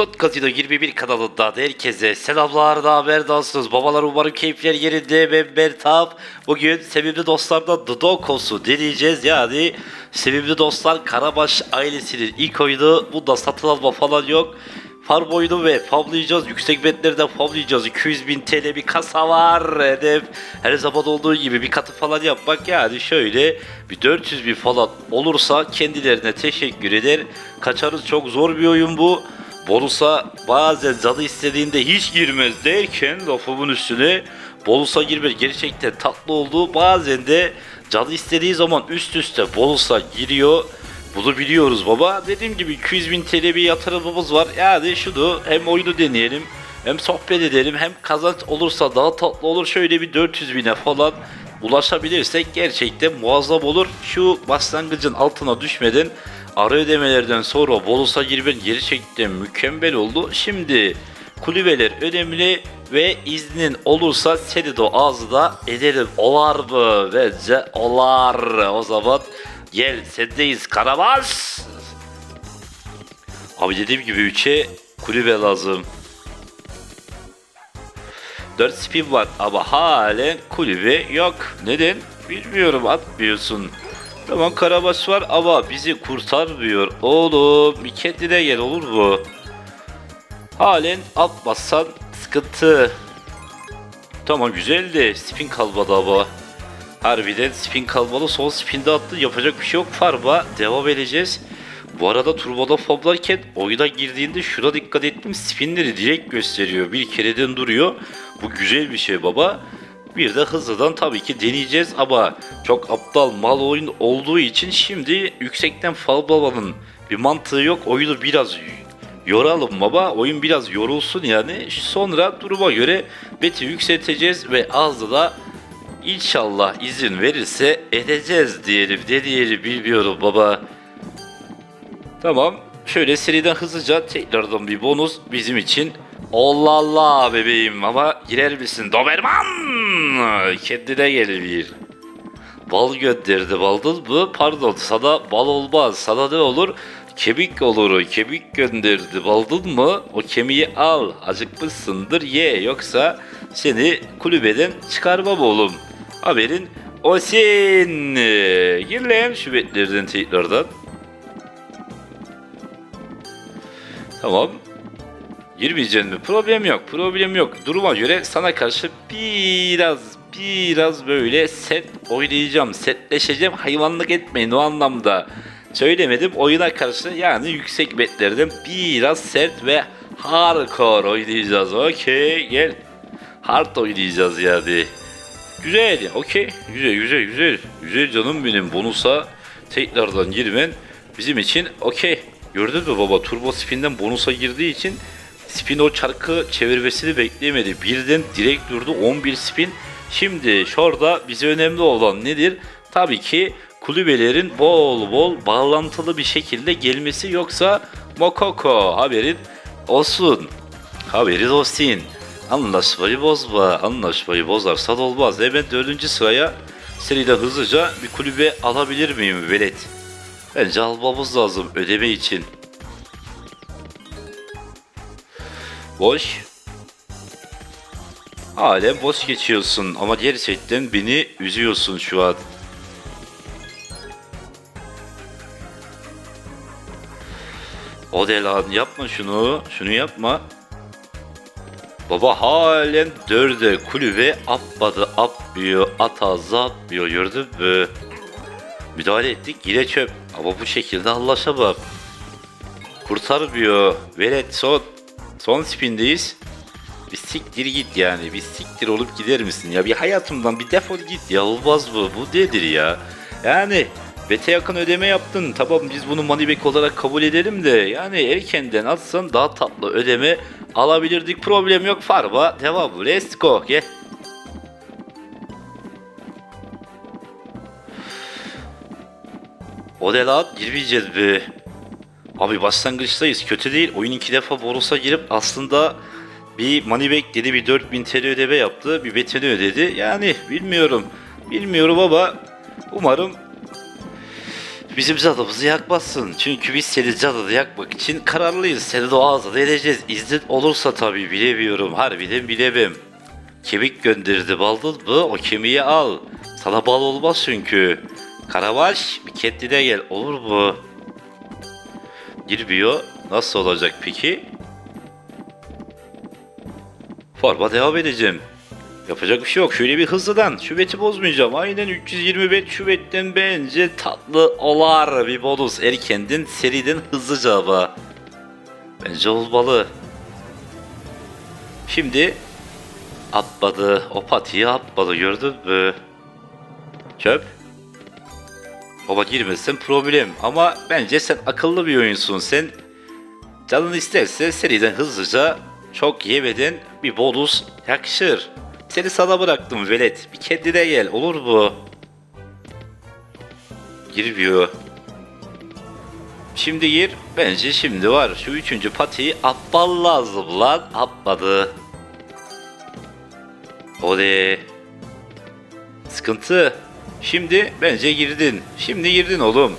Slot Casino 21 kanalında herkese selamlar haber nasılsınız? Babalar umarım keyifler yerinde ben Bertap. Bugün sevimli dostlardan The Dokos'u deneyeceğiz. Yani sevimli dostlar Karabaş ailesinin ilk oyunu. Bunda satın alma falan yok. Farm oyunu ve favlayacağız. Yüksek betlerden favlayacağız. 200 bin TL bir kasa var. Hedef her zaman olduğu gibi bir katı falan yapmak. Yani şöyle bir 400 bin falan olursa kendilerine teşekkür eder. Kaçarız çok zor bir oyun bu. Bonusa bazen canı istediğinde hiç girmez derken lafımın üstüne bonusa girmek gerçekten tatlı oldu. Bazen de canı istediği zaman üst üste bonusa giriyor. Bunu biliyoruz baba. Dediğim gibi 200 bin TL bir yatırımımız var. Yani şunu hem oyunu deneyelim hem sohbet edelim hem kazanç olursa daha tatlı olur. Şöyle bir 400 bine falan ulaşabilirsek gerçekten muazzam olur. Şu başlangıcın altına düşmeden ara ödemelerden sonra bonusa girmen gerçekten mükemmel oldu. Şimdi kulübeler önemli ve iznin olursa seni de ağzına ederim. Olar mı? Bence olar. O zaman gel sendeyiz Karabas. Abi dediğim gibi 3'e kulübe lazım. 4 spin var ama halen kulübe yok. Neden? Bilmiyorum atmıyorsun. Tamam Karabaş var ama bizi kurtarmıyor. Oğlum bir kendine gel olur mu? Halen atmazsan sıkıntı. Tamam güzel de spin kalmadı ama. Harbiden spin kalmalı. Son spinde attı. Yapacak bir şey yok. Farba devam edeceğiz. Bu arada turboda fablarken oyuna girdiğinde şuna dikkat ettim. Spinleri direkt gösteriyor. Bir kereden duruyor. Bu güzel bir şey baba. Bir de hızlıdan tabii ki deneyeceğiz ama çok aptal mal oyun olduğu için şimdi yüksekten falbalanın bir mantığı yok. Oyunu biraz yoralım baba. Oyun biraz yorulsun yani. Sonra duruma göre beti yükselteceğiz ve ağzı da İnşallah izin verirse edeceğiz diyelim. Ne diyelim bilmiyorum baba. Tamam. Şöyle seriden hızlıca tekrardan bir bonus bizim için. Allah Allah bebeğim ama girer misin? Doberman! Kendine gel bir. Bal gönderdi baldız mı? Pardon sana bal olmaz. Sana ne olur? Kemik olur. Kemik gönderdi baldız mı? O kemiği al. Acıkmışsındır ye. Yoksa seni kulübeden çıkarmam oğlum. Haberin olsun. Gir lan şu betlerden tekrardan. Tamam. Girmeyeceksin mi? Problem yok. Problem yok. Duruma göre sana karşı biraz biraz böyle set oynayacağım. Setleşeceğim. Hayvanlık etmeyin o anlamda. Söylemedim. Oyuna karşı yani yüksek betlerden biraz sert ve hardcore oynayacağız. Okey gel. Hard oynayacağız yani. Güzel. Okey. Güzel güzel güzel. Güzel canım benim. Bonusa tekrardan girmen bizim için okey. Gördün mü baba turbo spinden bonusa girdiği için spin o çarkı çevirmesini bekleyemedi. Birden direkt durdu 11 spin. Şimdi şurada bize önemli olan nedir? Tabii ki kulübelerin bol bol bağlantılı bir şekilde gelmesi yoksa Mokoko haberin olsun. Haberin olsun. Anlaşmayı bozma. Anlaşmayı bozarsan olmaz. Hemen dördüncü sıraya seride hızlıca bir kulübe alabilir miyim velet? Bence almamız lazım ödeme için. Boş. Halen boş geçiyorsun ama gerçekten beni üzüyorsun şu an. O de lan yapma şunu. Şunu yapma. Baba halen dörde kulübe atmadı atmıyor ataz atmıyor gördün mü? Müdahale ettik yine çöp ama bu şekilde anlaşamam. Kurtarmıyor. Velet son. Son spindeyiz. Bir siktir git yani. Bir siktir olup gider misin ya? Bir hayatımdan bir defol git ya. Olmaz bu. Bu nedir ya? Yani Bete yakın ödeme yaptın. Tamam biz bunu money back olarak kabul edelim de yani erkenden atsan daha tatlı ödeme alabilirdik. Problem yok. Farba devam. Let's go. Gel. O ne lan? Girmeyeceğiz be. Abi başlangıçtayız. Kötü değil. Oyun iki defa bonusa girip aslında bir money back dedi. Bir 4000 TL ödeme yaptı. Bir beteni ödedi. Yani bilmiyorum. Bilmiyorum ama umarım Bizim canımızı yakmazsın. Çünkü biz seni canını yakmak için kararlıyız. Seni de ağzına edeceğiz. İznin olursa tabii bilemiyorum. Harbiden bilemem. Kemik gönderdi baldız mı? O kemiği al. Sana bal olmaz çünkü. Karabaş bir kendine gel olur mu? Girmiyor. Nasıl olacak peki? Forma devam edeceğim. Yapacak bir şey yok. Şöyle bir hızlıdan. Şubeti bozmayacağım. Aynen 325 şubetten bence tatlı olar bir bonus. Erkenden seriden hızlıca ama. Bence olmalı. Şimdi atladı. O patiyi atladı gördün mü? Çöp. Baba girmezsen problem. Ama bence sen akıllı bir oyunsun. Sen canın isterse seriden hızlıca çok yemeden bir bonus yakışır. Seni sana bıraktım velet. Bir kendine gel olur mu? Girmiyor. Şimdi gir. Bence şimdi var. Şu üçüncü patiyi atman lazım lan. Atmadı. Oley. Sıkıntı. Şimdi bence girdin. Şimdi girdin oğlum.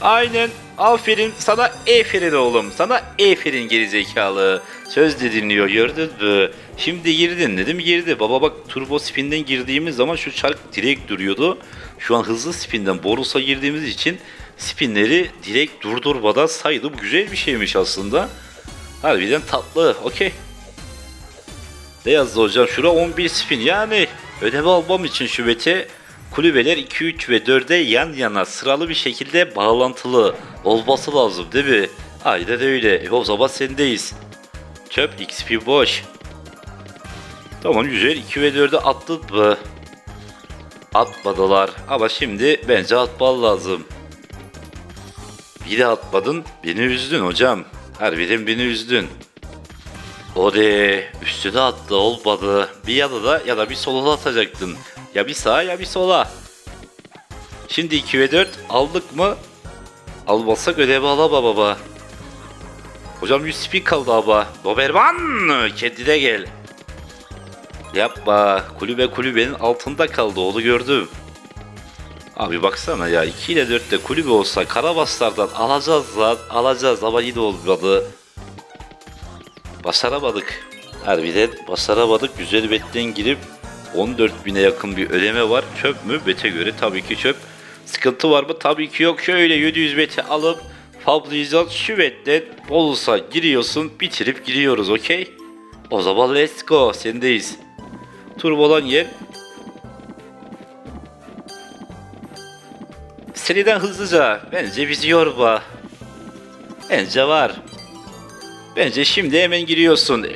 Aynen. Aferin sana eferin oğlum. Sana eferin gerizekalı. Söz de dinliyor gördün mü? Şimdi girdin dedim girdi. Baba bak turbo spinden girdiğimiz zaman şu çark direkt duruyordu. Şu an hızlı spinden borusa girdiğimiz için spinleri direkt durdurmadan saydım. Güzel bir şeymiş aslında. Harbiden tatlı. Okey. Ne yazdı hocam? Şura 11 spin. Yani ödevi almam için şubete kulübeler 2, 3 ve 4'e yan yana sıralı bir şekilde bağlantılı olması lazım değil mi? Aynen öyle. E, o zaman sendeyiz. Çöp XP boş. Tamam güzel. 2 ve 4'e attık mı? Atmadılar. Ama şimdi bence atman lazım. Bir de atmadın. Beni üzdün hocam. Harbiden beni üzdün. O de üstüne attı olmadı. Bir yana da ya da bir sola atacaktın. Ya bir sağa ya bir sola. Şimdi 2 ve 4 aldık mı? Almazsak ödevi alama baba. Hocam 100 spin kaldı ama. Doberman kendine gel. Yapma. Kulübe kulübenin altında kaldı onu gördüm. Abi baksana ya 2 ile 4'te kulübe olsa Karabaslardan alacağız lan alacağız ama yine olmadı. Başaramadık. Harbiden başaramadık. Güzel betten girip 14 bine yakın bir ödeme var. Çöp mü? Bete göre tabii ki çöp. Sıkıntı var mı? Tabii ki yok. Şöyle 700 beti alıp Fabrizat şu betten Bolus'a giriyorsun. Bitirip giriyoruz okey? O zaman let's go. Sendeyiz. Turbolan yer. Seriden hızlıca. Bence bizi yorma. Bence var. Bence şimdi hemen giriyorsun.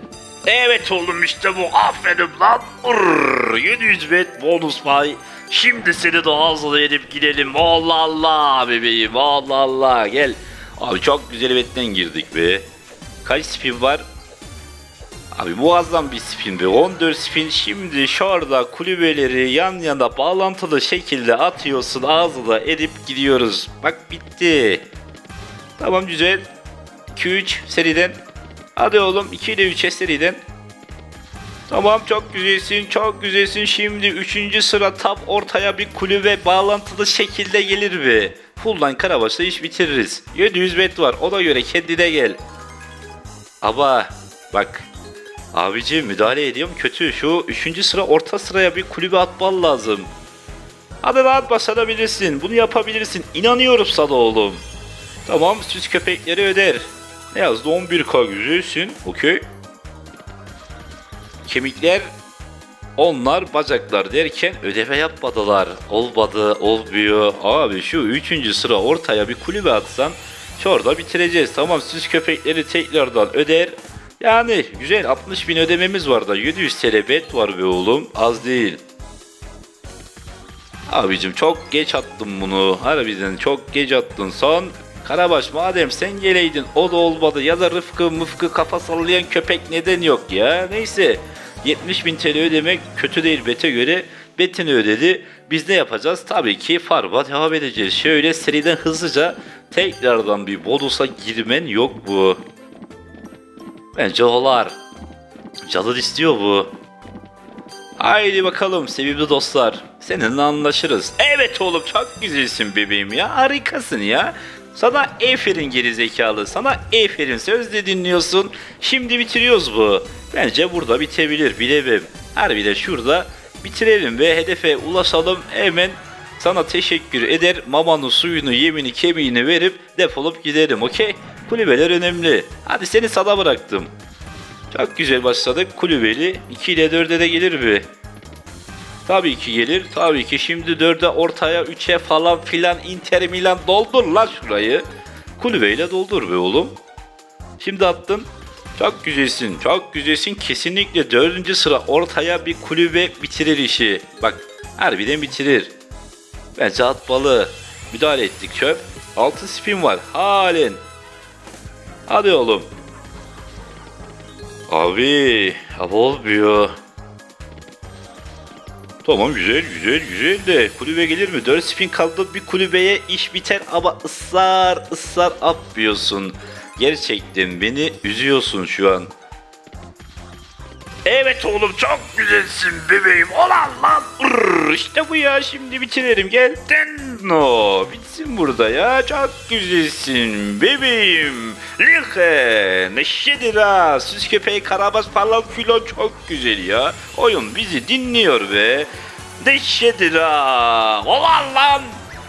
Evet oğlum işte bu. Aferin lan. Urr, 700 bet bonus pay. Şimdi seni de ağzına edip gidelim. Allah Allah bebeğim. Allah Allah. Gel. Abi çok güzel betten girdik be. Kaç spin var? Abi muazzam bir spin be. 14 spin. Şimdi şurada kulübeleri yan yana bağlantılı şekilde atıyorsun. Ağzına edip gidiyoruz. Bak bitti. Tamam güzel. 2-3 seriden. Hadi oğlum 2 ile 3'e seriden. Tamam çok güzelsin çok güzelsin. Şimdi 3. sıra tap ortaya bir kulübe bağlantılı şekilde gelir mi? Fullline Karabaş'ta iş bitiririz. 700 bet var ona göre kendine gel. Ama bak abici müdahale ediyorum kötü. Şu 3. sıra orta sıraya bir kulübe atman lazım. Hadi rahat başarabilirsin. Bunu yapabilirsin. İnanıyorum sana oğlum. Tamam süs köpekleri öder. Ne yazdı 11k güzelsin. Okey. Kemikler onlar bacaklar derken ödeme yapmadılar. Olmadı, olmuyor. Abi şu üçüncü sıra ortaya bir kulübe atsan şurada bitireceğiz. Tamam süs köpekleri tekrardan öder. Yani güzel 60 bin ödememiz var da 700 TL bet var be oğlum. Az değil. Abicim çok geç attın bunu. Harbiden çok geç attın. Son Karabaş madem sen geleydin o da olmadı ya da Rıfkı mıfkı kafa sallayan köpek neden yok ya. Neyse 70 bin TL ödemek kötü değil bete göre. Betini ödedi. Biz ne yapacağız? Tabii ki farba devam edeceğiz. Şöyle seriden hızlıca tekrardan bir bonusa girmen yok bu. Bence olar. Canın istiyor bu. Haydi bakalım sevimli dostlar. Seninle anlaşırız. Evet oğlum çok güzelsin bebeğim ya. Harikasın ya. Sana aferin geri zekalı. Sana aferin sözle dinliyorsun. Şimdi bitiriyoruz bu. Bence burada bitebilir bilemem. Harbiden şurada bitirelim ve hedefe ulaşalım. Hemen sana teşekkür eder. Mamanın suyunu, yemini, kemiğini verip defolup giderim. Okey? Kulübeler önemli. Hadi seni sana bıraktım. Çok güzel başladık. Kulübeli 2 ile 4'e de gelir mi? Tabii ki gelir. Tabii ki şimdi 4'e ortaya 3'e falan filan Inter Milan doldur lan şurayı. Kulübeyle doldur be oğlum. Şimdi attın. Çok güzelsin. Çok güzelsin. Kesinlikle 4. sıra ortaya bir kulübe bitirir işi. Bak harbiden bitirir. Bence at balığı. Müdahale ettik çöp. Altı spin var. Halen. Hadi oğlum. Abi, abi olmuyor. Tamam güzel güzel güzel de kulübe gelir mi? 4 spin kaldı bir kulübeye iş biter ama ısrar ısrar atmıyorsun. Gerçekten beni üzüyorsun şu an. Evet oğlum çok güzelsin bebeğim. Olan lan. Irr, işte bu ya şimdi bitirelim. Gel. No. Bitsin burada ya. Çok güzelsin bebeğim. Lige. Neşedir ha. Süs köpeği karabas falan filan çok güzel ya. Oyun bizi dinliyor be. Neşedir ha. Olan lan.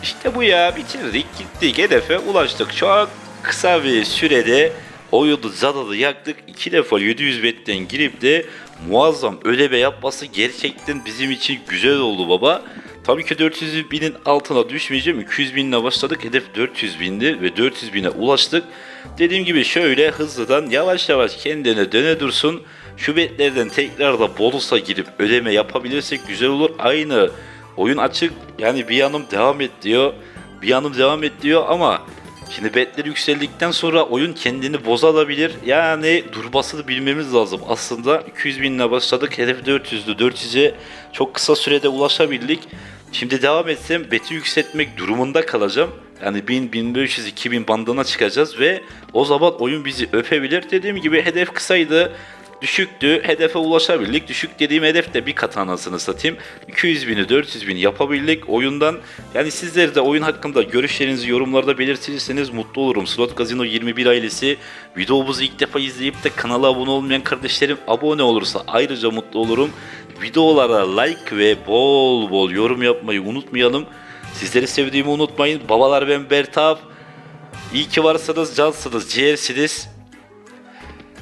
İşte bu ya. Bitirdik gittik. Hedefe ulaştık. Çok kısa bir sürede oyunu zadalı yaktık. İki defa 700 betten girip de muazzam ödeme yapması gerçekten bizim için güzel oldu baba. Tabii ki 400 binin altına düşmeyeceğim. 200 binle başladık. Hedef 400 bindi ve 400 bine ulaştık. Dediğim gibi şöyle hızlıdan yavaş yavaş kendine döne dursun. Şu betlerden tekrar da bonusa girip ödeme yapabilirsek güzel olur. Aynı oyun açık. Yani bir yanım devam et diyor. Bir yanım devam et diyor ama Şimdi betler yükseldikten sonra oyun kendini bozabilir. Yani durmasını bilmemiz lazım. Aslında 200 binle başladık. Hedef 400'dü. 400'e çok kısa sürede ulaşabildik. Şimdi devam etsem beti yükseltmek durumunda kalacağım. Yani 1000, 1500, 2000 bandına çıkacağız ve o zaman oyun bizi öpebilir. Dediğim gibi hedef kısaydı düşüktü. Hedefe ulaşabildik. Düşük dediğim hedef de bir kat anasını satayım. 200 bini 400 bin yapabildik oyundan. Yani sizler de oyun hakkında görüşlerinizi yorumlarda belirtirseniz mutlu olurum. Slot Casino 21 ailesi videomuzu ilk defa izleyip de kanala abone olmayan kardeşlerim abone olursa ayrıca mutlu olurum. Videolara like ve bol bol yorum yapmayı unutmayalım. Sizleri sevdiğimi unutmayın. Babalar ben Bertap. İyi ki varsınız, cansınız, ciğersiniz.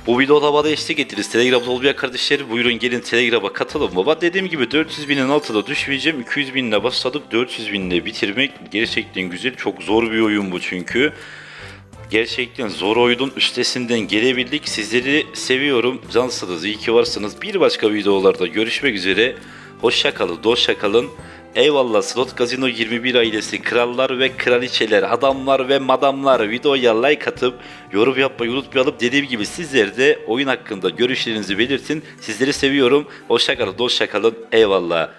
Bu videoda bana eşlik ettiniz. Telegram'da olmayan kardeşlerim buyurun gelin Telegram'a katılın baba. Dediğim gibi 400 binin altına düşmeyeceğim. 200 binle başladık. 400 binle bitirmek gerçekten güzel. Çok zor bir oyun bu çünkü. Gerçekten zor oyunun üstesinden gelebildik. Sizleri seviyorum. Cansınız, iyi ki varsınız. Bir başka videolarda görüşmek üzere. Hoşça kalın, dostça kalın. Eyvallah Slot Casino 21 ailesi, krallar ve kraliçeler, adamlar ve madamlar videoya like atıp yorum yapmayı unutmayalım. Dediğim gibi sizler de oyun hakkında görüşlerinizi belirtin. Sizleri seviyorum. Hoşça kalın, dostça kalın. Eyvallah.